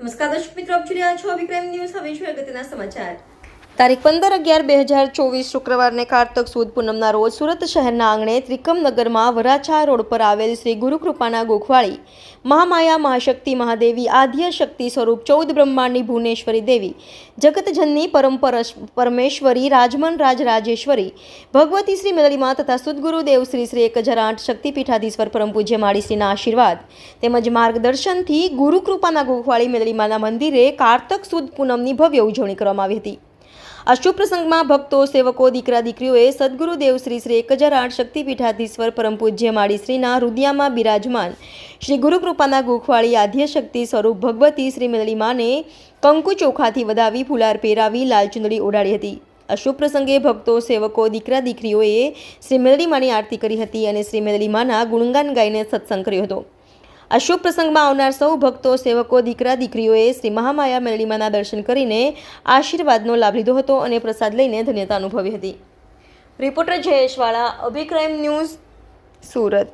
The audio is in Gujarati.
નમસ્કાર દર્શક મિત્રો આપ જોઈ રહ્યા છો વિક્રમ ન્યૂઝ. હવે છે અગત્યના સમાચાર. તારીખ પંદર અગિયાર બે હજાર ચોવીસ શુક્રવારને કારતક સુદ પૂનમના રોજ સુરત શહેરના આંગણે ત્રિકમનગરમાં વરાછા રોડ પર આવેલ શ્રી ગુરુકૃપાના ગોખવાળી મહામાયા મહાશક્તિ મહાદેવી આદ્ય શક્તિ સ્વરૂપ ચૌદ બ્રહ્માંડની ભુવનેશ્વરી દેવી, જગતજનની પરંપર પરમેશ્વરી રાજમન રાજ રાજેશ્વરી ભગવતી શ્રી મેલડીમાં તથા સુદગુરુદેવ શ્રી શ્રી એક હજાર આઠ શક્તિપીઠાધીશ્વર પરમ પૂજ્ય માળીશ્રીના આશીર્વાદ, તેમજ માર્ગદર્શનથી ગુરુકૃપાના ગોખવાળી મેલડીમાના મંદિરે કારતક સુદ પૂનમની ભવ્ય ઉજવણી કરવામાં આવી હતી. આ શુભ પ્રસંગમાં ભક્તો, સેવકો, દીકરા, દીકરીઓએ સદગુરુદેવ શ્રી શ્રી એક હજાર આઠ શક્તિપીઠાધીશ્વર પરમ પૂજ્ય માળીશ્રીના રુદિયામાં બિરાજમાન. શ્રી ગુરુકૃપાના ગુખવાળી આદ્ય શક્તિ સ્વરૂપ ભગવતી શ્રી મેલડીમાને કંકુ ચોખાથી વધાવી ફુલાર પહેરાવી લાલ ઓઢાડી હતી. અશુભ પ્રસંગે ભક્તો, સેવકો, દીકરા, દીકરીઓએ શ્રી મેલડીમાની આરતી કરી હતી અને શ્રી મેલડીમાના ગુણગાન ગાઈને સત્સંગ કર્યો હતો. આ શુભ પ્રસંગમાં આવનાર સૌ ભક્તો, સેવકો, દીકરા, દીકરીઓએ શ્રી મહામાયા મેળીમાના દર્શન કરીને આશીર્વાદનો લાભ લીધો હતો અને પ્રસાદ લઈને ધન્યતા અનુભવી હતી. રિપોર્ટર જયેશવાળા, અભિક્રાઇમ ન્યૂઝ, સુરત.